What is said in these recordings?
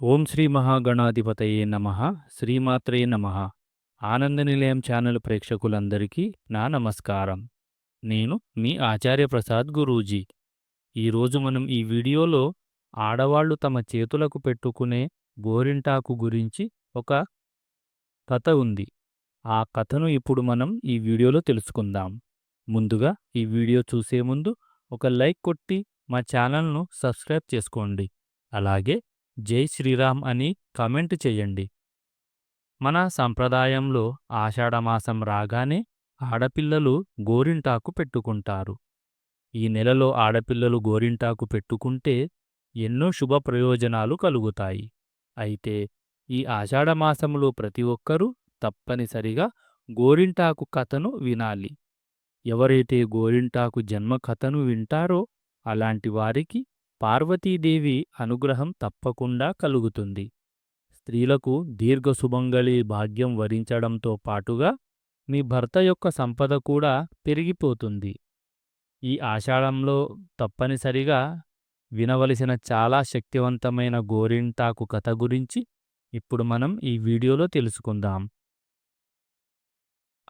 ఓం శ్రీ మహాగణాధిపతయే నమ శ్రీమాత్రే నమ. ఆనంద నిలయం ఛానల్ ప్రేక్షకులందరికీ నా నమస్కారం. నేను మీ ఆచార్య ప్రసాద్ గురూజీ. ఈరోజు మనం ఈ వీడియోలో ఆడవాళ్ళు తమ చేతులకు పెట్టుకునే గోరింటాకు గురించి ఒక కథ ఉంది. ఆ కథను ఇప్పుడు మనం ఈ వీడియోలో తెలుసుకుందాం. ముందుగా ఈ వీడియో చూసే ముందు ఒక లైక్ కొట్టి మా ఛానల్ను సబ్స్క్రైబ్ చేసుకోండి. అలాగే జై శ్రీరామ్ అని కామెంట్ చేయండి. మన సంప్రదాయంలో ఆషాఢమాసం రాగానే ఆడపిల్లలు గోరింటాకు పెట్టుకుంటారు. ఈ నెలలో ఆడపిల్లలు గోరింటాకు పెట్టుకుంటే ఎన్నో శుభ ప్రయోజనాలు కలుగుతాయి. అయితే ఈ ఆషాఢమాసంలో ప్రతి ఒక్కరూ తప్పనిసరిగా గోరింటాకు కథను వినాలి. ఎవరైతే గోరింటాకు జన్మ కథను వింటారో అలాంటి వారికి పార్వతీదేవి అనుగ్రహం తప్పకుండా కలుగుతుంది. స్త్రీలకు దీర్ఘశుభంగళి భాగ్యం వరించడంతో పాటుగా మీ భర్త యొక్క సంపద కూడా పెరిగిపోతుంది. ఈ ఆషాఢంలో తప్పనిసరిగా వినవలసిన చాలా శక్తివంతమైన గోరింటాకు కథ గురించి ఇప్పుడు మనం ఈ వీడియోలో తెలుసుకుందాం.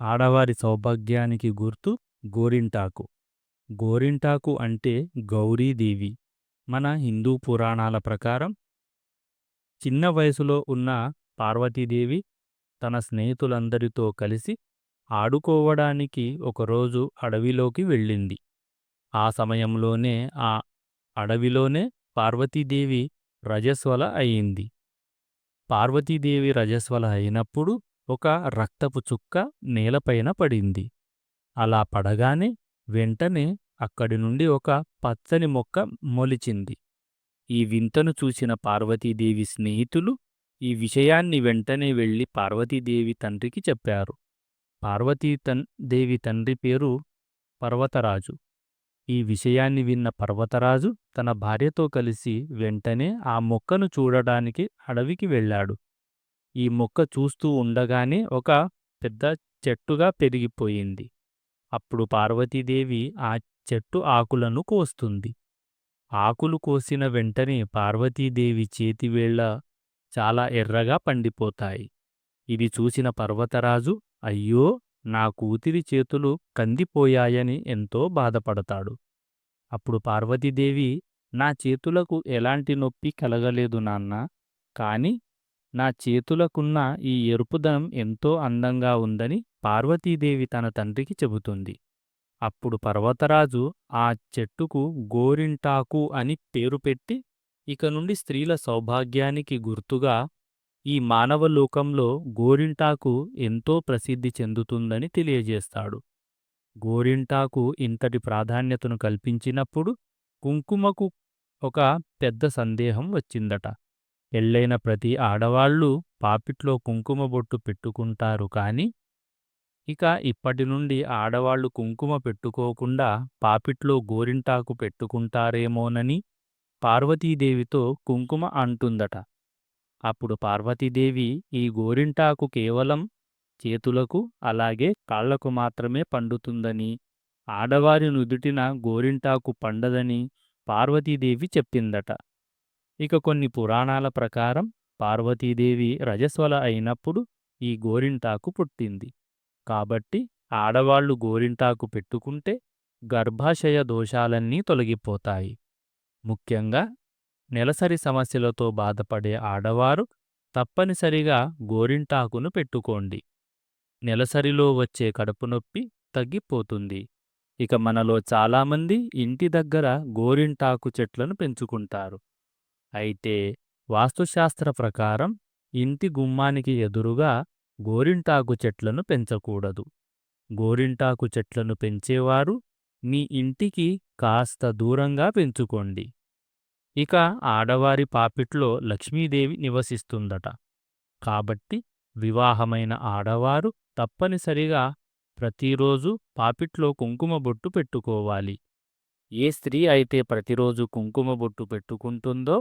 ఆడవారి సౌభాగ్యానికి గుర్తు గోరింటాకు. గోరింటాకు అంటే గౌరీదేవి. మన హిందూ పురాణాల ప్రకారం చిన్న వయసులో ఉన్న పార్వతీదేవి తన స్నేహితులందరితో కలిసి ఆడుకోవడానికి ఒకరోజు అడవిలోకి వెళ్ళింది. ఆ సమయంలోనే ఆ అడవిలోనే పార్వతీదేవి రజస్వల అయింది. పార్వతీదేవి రజస్వల అయినప్పుడు ఒక రక్తపు చుక్క నేలపైన పడింది. అలా పడగానే వెంటనే అక్కడి నుండి ఒక పచ్చని మొక్క మొలిచింది. ఈ వింతను చూసిన పార్వతీదేవి స్నేహితులు ఈ విషయాన్ని వెంటనే వెళ్ళి పార్వతీదేవి తండ్రికి చెప్పారు. పార్వతీ తన్ దేవి తండ్రి పేరు పర్వతరాజు. ఈ విషయాన్ని విన్న పర్వతరాజు తన భార్యతో కలిసి వెంటనే ఆ మొక్కను చూడడానికి అడవికి వెళ్ళాడు. ఈ మొక్క చూస్తూ ఉండగానే ఒక పెద్ద చెట్టుగా పెరిగిపోయింది. అప్పుడు పార్వతీదేవి ఆ చెట్టు ఆకులను కోస్తుంది. ఆకులు కోసిన వెంటనే పార్వతీదేవి చేతివేళ్ళ చాలా ఎర్రగా పండిపోతాయి. ఇది చూసిన పర్వతరాజు అయ్యో నా కూతిరి చేతులు కందిపోయాయని ఎంతో బాధపడతాడు. అప్పుడు పార్వతీదేవి నా చేతులకు ఎలాంటి నొప్పి కలగలేదు నాన్న కాని నా చేతులకున్న ఈ ఎరుపుదనం ఎంతో అందంగా ఉందని పార్వతీదేవి తన తండ్రికి చెబుతుంది. అప్పుడు పర్వతరాజు ఆ చెట్టుకు గోరింటాకు అని పేరు పెట్టి ఇక నుండి స్త్రీల సౌభాగ్యానికి గుర్తుగా ఈ మానవలోకంలో గోరింటాకు ఎంతో ప్రసిద్ధి చెందుతుందని తెలియజేస్తాడు. గోరింటాకు ఇంతటి ప్రాధాన్యతను కల్పించినప్పుడు కుంకుమకు ఒక పెద్ద సందేహం వచ్చిందట. పెళ్ళైన ప్రతి ఆడవాళ్ళు పాపిట్లో కుంకుమ బొట్టు పెట్టుకుంటారు కాని ఇక ఇప్పటి నుండి ఆడవాళ్ళు కుంకుమ పెట్టుకోకుండా పాపిట్లో గోరింటాకు పెట్టుకుంటారేమోనని పార్వతీదేవితో కుంకుమ అంటుందట. అప్పుడు పార్వతీదేవి ఈ గోరింటాకు కేవలం చేతులకు అలాగే కాళ్ళకు మాత్రమే పండుతుందని ఆడవారి నుదుటిన గోరింటాకు పండదని పార్వతీదేవి చెప్పిందట. ఇక కొన్ని పురాణాల ప్రకారం పార్వతీదేవి రజస్వల అయినప్పుడు ఈ గోరింటాకు పుట్టింది. కాబట్టి ఆడవాళ్ళు గోరింటాకు పెట్టుకుంటే గర్భాశయ దోషాలన్నీ తొలగిపోతాయి. ముఖ్యంగా నెలసరి సమస్యలతో బాధపడే ఆడవారు తప్పనిసరిగా గోరింటాకును పెట్టుకోండి. నెలసరిలో వచ్చే కడుపు నొప్పి తగ్గిపోతుంది. ఇక మనలో చాలామంది ఇంటి దగ్గర గోరింటాకు చెట్లను పెంచుకుంటారు. అయితే వాస్తుశాస్త్ర ప్రకారం ఇంటి గుమ్మానికి ఎదురుగా గోరింటాకు చెట్లను పెంచకూడదు. గోరింటాకు చెట్లను పెంచేవారు మీ ఇంటికి కాస్త దూరంగా పెంచుకోండి. ఇక ఆడవారి పాపిట్లో లక్ష్మీదేవి నివసిస్తుందట. కాబట్టి వివాహమైన ఆడవారు తప్పనిసరిగా ప్రతిరోజు పాపిట్లో కుంకుమ బొట్టు పెట్టుకోవాలి. ఏ స్త్రీ అయితే ప్రతిరోజు కుంకుమ బొట్టు పెట్టుకుంటుందో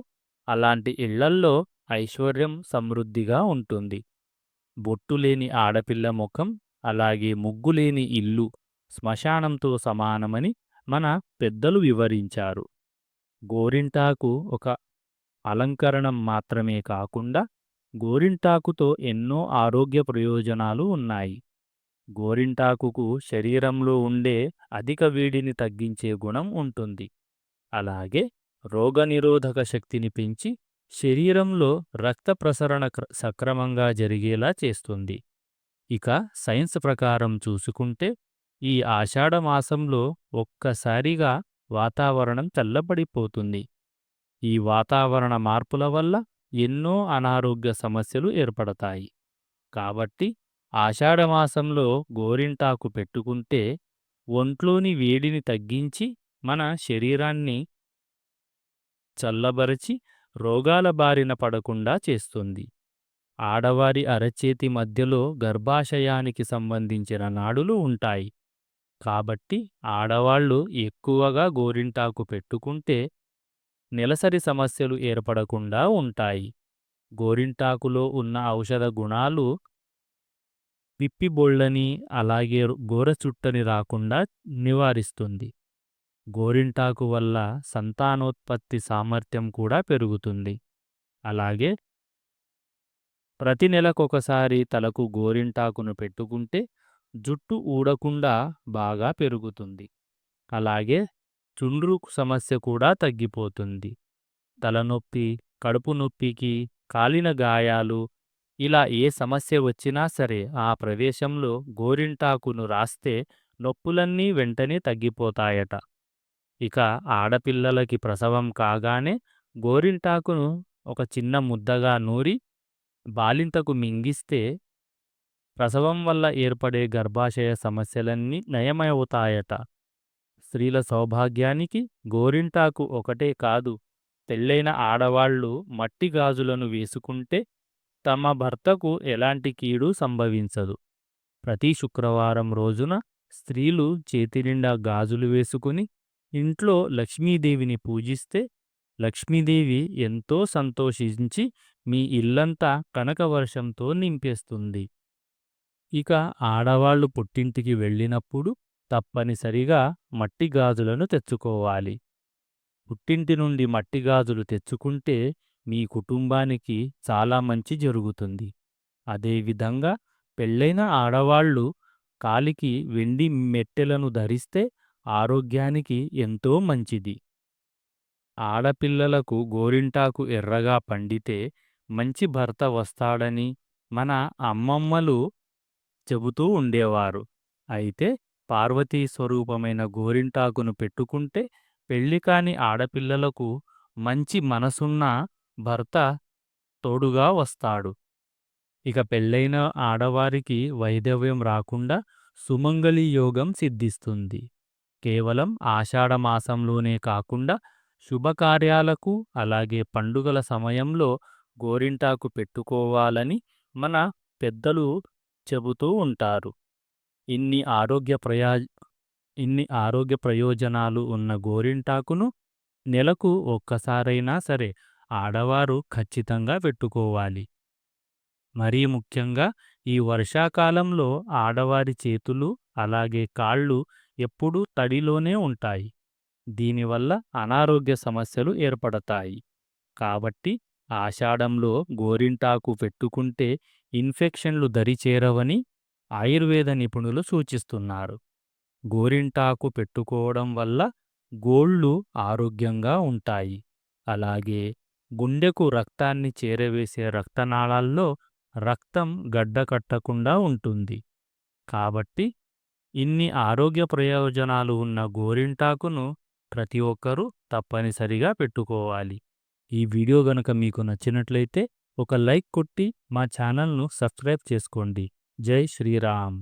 అలాంటి ఇళ్ళల్లో ఐశ్వర్యం సమృద్ధిగా ఉంటుంది. బొట్టులేని ఆడపిల్ల ముఖం అలాగే ముగ్గులేని ఇల్లు శ్మశానంతో సమానమని మన పెద్దలు వివరించారు. గోరింటాకు ఒక అలంకరణం మాత్రమే కాకుండా గోరింటాకుతో ఎన్నో ఆరోగ్య ప్రయోజనాలు ఉన్నాయి. గోరింటాకుకు శరీరంలో ఉండే అధిక వేడిని తగ్గించే గుణం ఉంటుంది. అలాగే రోగనిరోధక శక్తిని పెంచి శరీరంలో రక్త ప్రసరణ సక్రమంగా జరిగేలా చేస్తుంది. ఇక సైన్స్ ప్రకారం చూసుకుంటే ఈ ఆషాఢమాసంలో ఒక్కసారిగా వాతావరణం చల్లబడిపోతుంది. ఈ వాతావరణ మార్పుల వల్ల ఎన్నో అనారోగ్య సమస్యలు ఏర్పడతాయి. కాబట్టి ఆషాఢమాసంలో గోరింటాకు పెట్టుకుంటే ఒంట్లోని వేడిని తగ్గించి మన శరీరాన్ని చల్లబరచి రోగాల బారిన పడకుండా చేస్తుంది. ఆడవారి అరచేతి మధ్యలో గర్భాశయానికి సంబంధించిన నాడులు ఉంటాయి. కాబట్టి ఆడవాళ్ళు ఎక్కువగా గోరింటాకు పెట్టుకుంటే నెలసరి సమస్యలు ఏర్పడకుండా ఉంటాయి. గోరింటాకులో ఉన్న ఔషధ గుణాలు పిప్పిబొళ్ళని అలాగే గోరచుట్టని రాకుండా నివారిస్తుంది. గోరింటాకు వల్ల సంతానోత్పత్తి సామర్థ్యం కూడా పెరుగుతుంది. అలాగే ప్రతి నెలకొకసారి తలకు గోరింటాకును పెట్టుకుంటే జుట్టు ఊడకుండా బాగా పెరుగుతుంది. అలాగే చుండ్రు సమస్య కూడా తగ్గిపోతుంది. తలనొప్పి కడుపు నొప్పికి కాలిన గాయాలు ఇలా ఏ సమస్య వచ్చినా సరే ఆ ప్రదేశంలో గోరింటాకును రాస్తే నొప్పులన్నీ వెంటనే తగ్గిపోతాయట. ఇక ఆడపిల్లలకి ప్రసవం కాగానే గోరింటాకును ఒక చిన్న ముద్దగా నూరి బాలింతకు మింగిస్తే ప్రసవం వల్ల ఏర్పడే గర్భాశయ సమస్యలన్నీ నయమవుతాయట. స్త్రీల సౌభాగ్యానికి గోరింటాకు ఒకటే కాదు పెళ్ళైన ఆడవాళ్ళు మట్టి గాజులను వేసుకుంటే తమ భర్తకు ఎలాంటి కీడు సంభవించదు. ప్రతి శుక్రవారం రోజున స్త్రీలు చేతినిండా గాజులు వేసుకుని ఇంట్లో లక్ష్మీదేవిని పూజిస్తే లక్ష్మీదేవి ఎంతో సంతోషించి మీ ఇల్లంతా కనకవర్షంతో నింపేస్తుంది. ఇక ఆడవాళ్ళు పుట్టింటికి వెళ్ళినప్పుడు తప్పనిసరిగా మట్టి గాజులను తెచ్చుకోవాలి. పుట్టింటి నుండి మట్టి గాజులు తెచ్చుకుంటే మీ కుటుంబానికి చాలా మంచి జరుగుతుంది. అదేవిధంగా పెళ్ళైన ఆడవాళ్ళు కాలికి వెండి మెట్టెలను ధరిస్తే ఆరోగ్యానికి ఎంతో మంచిది. ఆడపిల్లలకు గోరింటాకు ఎర్రగా పండితే మంచి భర్త వస్తాడని మన అమ్మమ్మలు చెబుతూ ఉండేవారు. అయితే పార్వతీ స్వరూపమైన గోరింటాకును పెట్టుకుంటే పెళ్ళికాని ఆడపిల్లలకు మంచి మనసున్న భర్త తోడుగా వస్తాడు. ఇక పెళ్ళైన ఆడవారికి వైధవ్యం రాకుండా సుమంగళి యోగం సిద్ధిస్తుంది. కేవలం ఆషాఢమాసంలోనే కాకుండా శుభకార్యాలకు అలాగే పండుగల సమయంలో గోరింటాకు పెట్టుకోవాలని మన పెద్దలు చెబుతూ ఉంటారు. ఇన్ని ఆరోగ్య ప్రయా ఇన్ని ఆరోగ్య ప్రయోజనాలు ఉన్న గోరింటాకును నెలకు ఒక్కసారైనా సరే ఆడవారు ఖచ్చితంగా పెట్టుకోవాలి. మరీ ముఖ్యంగా ఈ వర్షాకాలంలో ఆడవారి చేతులు అలాగే కాళ్ళు ఎప్పుడూ తడిలోనే ఉంటాయి. దీనివల్ల అనారోగ్య సమస్యలు ఏర్పడతాయి. కాబట్టి ఆషాఢంలో గోరింటాకు పెట్టుకుంటే ఇన్ఫెక్షన్లు దరిచేరవని ఆయుర్వేద నిపుణులు సూచిస్తున్నారు. గోరింటాకు పెట్టుకోవడం వల్ల గోళ్ళు ఆరోగ్యంగా ఉంటాయి. అలాగే గుండెకు రక్తాన్ని చేరవేసే రక్తనాళాల్లో రక్తం గడ్డకట్టకుండా ఉంటుంది. కాబట్టి ఇన్ని ఆరోగ్య ప్రయోజనాలు ఉన్న గోరింటాకును ప్రతి ఒక్కరూ తప్పనిసరిగా పెట్టుకోవాలి. ఈ వీడియో గనక మీకు నచ్చినట్లయితే ఒక లైక్ కొట్టి మా ఛానల్ను సబ్స్క్రైబ్ చేసుకోండి. జై శ్రీరామ్.